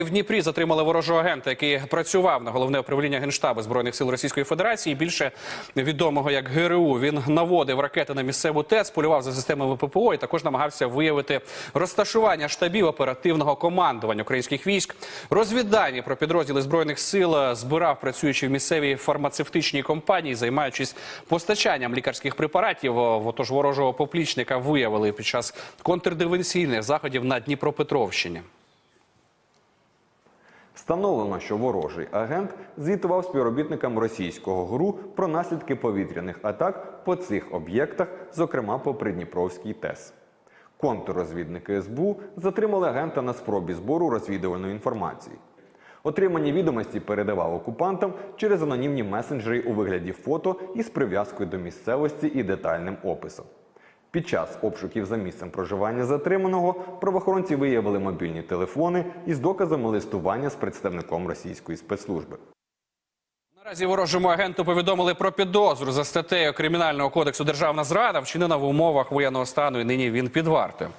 В Дніпрі затримали ворожого агента, який працював на головне управління генштабу збройних сил Російської Федерації. Більше відомого як ГРУ. Він наводив ракети на місцеву ТЕЦ, полював за системами ППО і також намагався виявити розташування штабів оперативного командування українських військ. Розвіддані про підрозділи збройних сил збирав працюючи в місцевій фармацевтичній компанії, займаючись постачанням лікарських препаратів. Отож ворожого поплічника виявили під час контрдивенційних заходів на Дніпропетровщині. Встановлено, що ворожий агент звітував співробітникам російського ГРУ про наслідки повітряних атак по цих об'єктах, зокрема по Придніпровській ТЕС. Контррозвідники СБУ затримали агента на спробі збору розвідувальної інформації. Отримані відомості передавав окупантам через анонімні месенджери у вигляді фото із прив'язкою до місцевості і детальним описом. Під час обшуків за місцем проживання затриманого правоохоронці виявили мобільні телефони із доказами листування з представником російської спецслужби. Наразі ворожому агенту повідомили про підозру за статтею Кримінального кодексу Державна зрада, вчинена в умовах воєнного стану, і нині він під вартою.